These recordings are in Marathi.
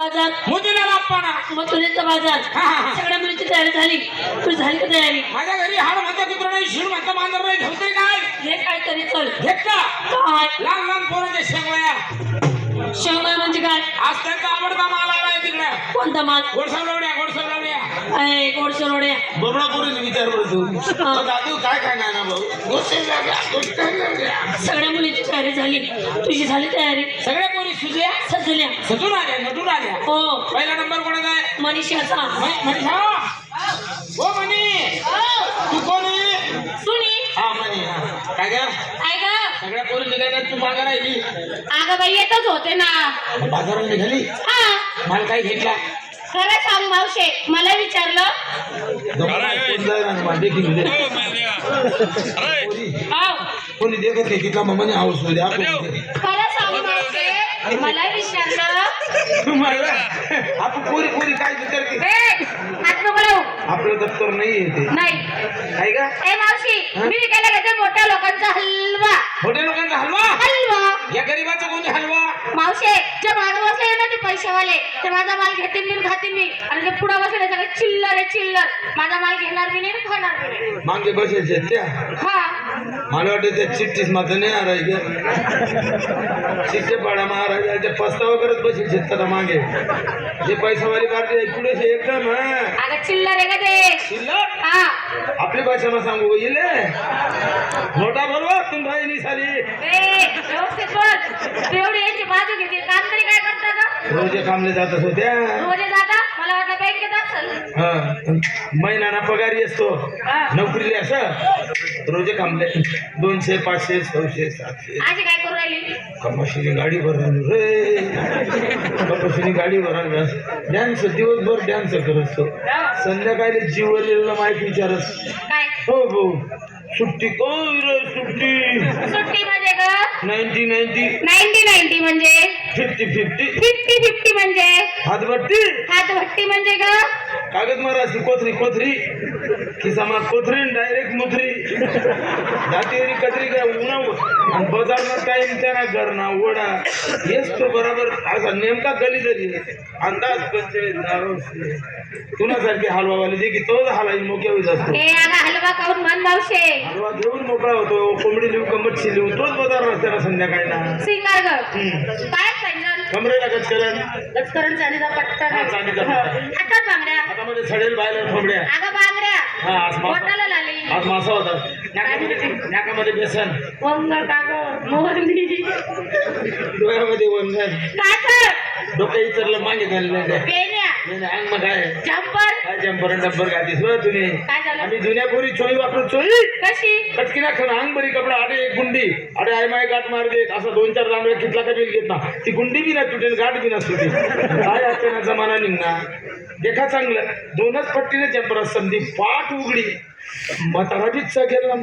बाजार. बाजार. हा. सगळ्या मुलीची तयारी झाली. तुझी झाली का तयारी? माझ्या घरी हाड म्हणता कुत्र नाही शिड म्हणता मांजर नाही ठेवते काय? हे काय तरी चल. घेत का काय? लहान लहान पोरांच्या शेंगळ्या. शेवगाय म्हणजे काय? आज त्यांचा आवडता माल आलाय तिकडे. कोणता माल? गोडसवडवड्या गोडसवडवड्या अय गोडसरोड्या बबडा पोरीने विचार करतो दादू काय खाणार ना भाऊ? गोडसवडवड्या गोडसवडवड्या सगळ्या मुलीची तयारी झाली. तुझी झाली तयारी? सगळ्या सुजल्या सजल्या. सजून आल्या नटून आल्या. हो. पहिला नंबर कोणाचा आहे? मनीषाचा. म- मनीषा? हो. मनी. तू कोण आहे? सुनी. हा मनी हा. काय ग? काय ग? सगळ्या पोरी निघाल्या तू मागा राहिली. अगं बाई येतच होते ना. बाजारात निघाली? हा. माल काय घेतला? खरं सांग मावशे मला विचारलं. हाव. कोणी देखत नाही तिथला मम्माने हाऊस होऊ द्या खरं मला विचारलं आपण पोरी पोरी हात नको लावू. आपलं दप्तर नाही येते नाही. का? ए मावशी मी विकायला घेते मोठ्या लोकांचा हलवा. मोठ्या लोकांचा हलवा? हलवा. या गरीबाचा कोणी हलवा? मावशे जे मागं बसले ना ते पैसेवाले ते माझा माल घेतील मी खातील मी. आणि जे पुढे बसले सगळे चिल्लर आहे चिल्लर. माझा माल घेणार मी नाही खाणार मी नाही. मागे बसायचे त्या. हा. मला वाटतं त्या चिठ्ठीच मात्र नाही आराय चिठ्ठे पाडा महाराज पस्तावा करत बसेल शेतकऱ्या मागे. जे पैसावाली पार्टी आहे. पुढे एकदम हा चिल्लर आहे का ते? शिल्लक हा. आपली भाषा सांगू येईल मोठा बोलवा तुम भाई नि साली. ए व्यवस्थित बोल. तू एवढी यांची बाजू घेते. काम तरी काय रोजे कामले जातच होत्या रोजे जाता मला वाटलं बँकेत असेल हा महिना पगारी असतो हा. नोकरीले असं? रोजे कामले दोनशे पाचशे सहाशे सातशे. आजी काय करू राहिली? कपाशीने गाडी भरावी. रे. कपाशीने गाडी भरावी. डॅन्स दिवसभर डॅन्स करत असतो. संध्याकाळी जीवलेलं माहिती विचारत. काय? हो भाऊ सुट्टी कोण रे सुट्टी? सुट्टी म्हणजे ग? Ninety ninety. नाईन्टी नाईन्टी म्हणजे? Fifty fifty. फिफ्टी फिफ्टी म्हणजे? हातभट्टी. हातभट्टी म्हणजे ग? कागद माराशी कोथरी कोथरी. खिसामा कोथरी डायरेक्ट मुथरी. दातीवरी कतरी काय उन्हा आणि बजारना टाइम त्यांना घरना ओढा. हेच तो बरोबर असा नेमका गली तरी अंदाज पंचायत तुनासारखे हलवावाले जे की तोच हलाईन मोक्या होत असतो. हलवा खाऊन मन मावशे. हलवा घेऊन मोकळा होतो कोंबडी लिहू कमट लिहू तोच बाजार रस्त्याला संध्याकाळी ना. सिंगार. काय कमरेला गचकरण लचकरण चांदीचा पट्टा हा. हातात बांगड्या. हातामध्ये सडेल बायला अगं बांगड्या. हा आज लाली. आज मासा होता. नाकामध्ये वंगण मोहरी. डोळ्यामध्ये वंगण. डोकं इचरलं मागे झालेलं आहे पेन्या. नाही, नाही, अंग मग काय जम्पर काय जंपर डंपर गातीस तुम्ही? काय झालं? आम्ही जुन्या पोरी चोळी वापरू चोळी. कशी? कटकी ना खरं अंग बरी कपडा अरे एक गुंडी. अरे आय माय गाठ मार देत. असं दोन चार लांबड्या कितला का बिल घेत ना. ती गुंडी बी ना तुटेल गाठ बी नसते ती. काय असते ना जमाना निघणार? देखा चांगलं. दोनच पट्टीने जंपर ती पाठ उघडी. म्हातारा बिच्चा गेला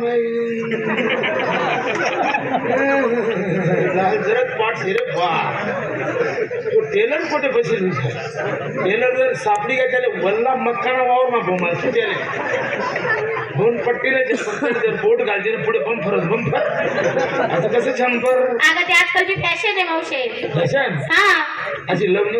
पाठ बा. तो टेलर कुठे बसेल? टेलर जर सापडी का त्याला? वल्ला मक्काना वावर ना बोमा सुट्याले दोन पट्टीला जे जर बोट घालते पुढे बंफरच बंफर असं कसं छंपर अगं ते आजकालची फॅशन आहे मावशे. फॅशन हा. अशी लग्न?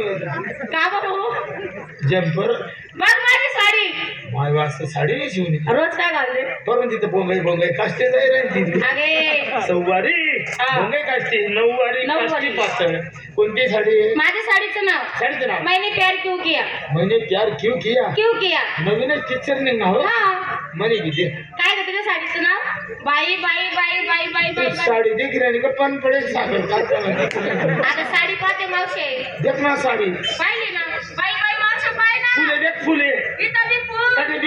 का बरं जम्पर बघ माझी साडी. माय वाजता साडी नाही शिवली रोज काय घालते? बघून तिथं बोंगाई बोंगाई काष्टे तिथे. अगे. सव्वारी हा. बोंगाई काष्टी नऊवारी नऊवारी. काष्टी पातळ. कोणती साडी? आहे? माझ्या साडीचं नाव. साडीचं नाव. मैंने प्यार क्यों किया? मैंने प्यार क्यों किया? क्यों किया? नवीनच पिक्चर निघणार हो? हा. म्हणे किती? काय ग तुझ्या साडीचं नाव? बाई बाई बाई बाई बाई बाई बाई. साडी देख राहिली का पण काय चाललं? आता साडी पाहते मावशे. देख ना साडी. पाहिली ना? बाई बाई मावशे पाय ना. फुले देख फुले.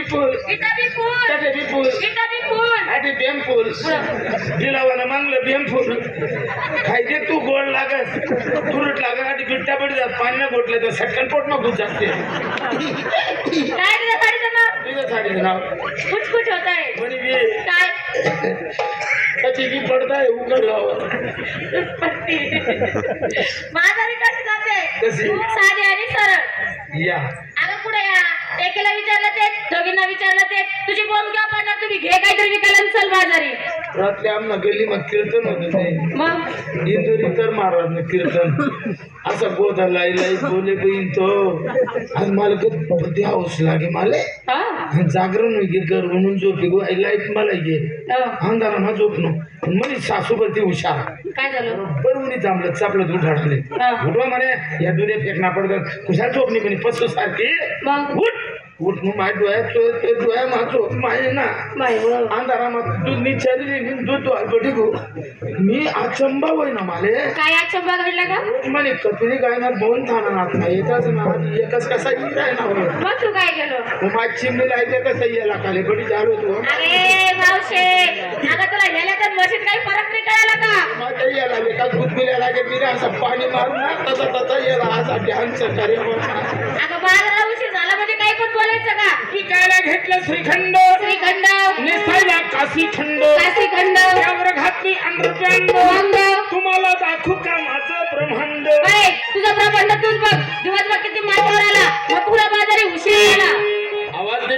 फुल इथं बी फुल त्याचे बी फुल इथं बी फुल आधी बेम फुल दिलावानं मागलं बेम फुल खायचे तू गोड लागत तुरट लागत आधी बिट्टा पडी जात पाणी घोटलं तर सटकन पोट नको जाते काय तुझ्या साडीचं नाव तुझ्या साडीचं नाव कुछ कुछ होत आहे म्हणे बी काय त्याची बी पडताय उघडल्यावर माझारी कशी जाते कशी? साधी आणि सरळ या एकेला विचारलं दोघींना विचारलं तेच तुझी बोल किंवा पडणार तुम्ही घे काहीतरी विकायला चल बाजारी. रात्री आमना गल्ली मग कीर्तन होतं ते. मग? इंदुरी तर महाराज कीर्तन. असा गोदा लाई लाई बोले बहीण तो. मला कधी हाऊस लागे मला? हा? जागरण घे घर म्हणून झोपी गो लाइट मला घे हो. अंधारा ना झोपनो म्हणे सासू बोलते हुशार. काय झालं? बरोबर चांगलं चापलं उठाडले. हा. उठवा म्हणे या दुनिया फेकना पडतात कुशाल झोपणी म्हणे पसू सारखी मग? उठ. उठ मग माझ्या डोळ्यात तो डोळ्या मा झोप माय ना. अंधारा मग दूध मी चालली दूध वालपटी गो मी अचंबा होय ना माले. काय आज चंबा घडला का? म्हणे कपिली गायना दोन थाना नात ना एकच ना एकच कसा येईल आहे ना होय. तू काय केलं? मग माझी चिमणी लायते कसं यायला खाली बडी चालू तू अरे मावशे तुला ह्याला तर मशीन काही फरक नाही कळाला का? माझ्या यायला लेका दूध पिल्या लागे मी असं पाणी मारून ना तसा तसा यायला असा ध्यान कार्य अगं बारा उशीर झाला ऐकून बोलायचं का? विकायला घेतलं श्रीखंड. श्रीखंड. त्यावर घातली अंडरपॅन्ट तुम्हाला दाखवू का माझं ब्रह्मांड? तुझं ब्रह्मांड तूच बघ. दिवसभर किती मायकावर आला. बाजारी उशीर आला. आवाज दे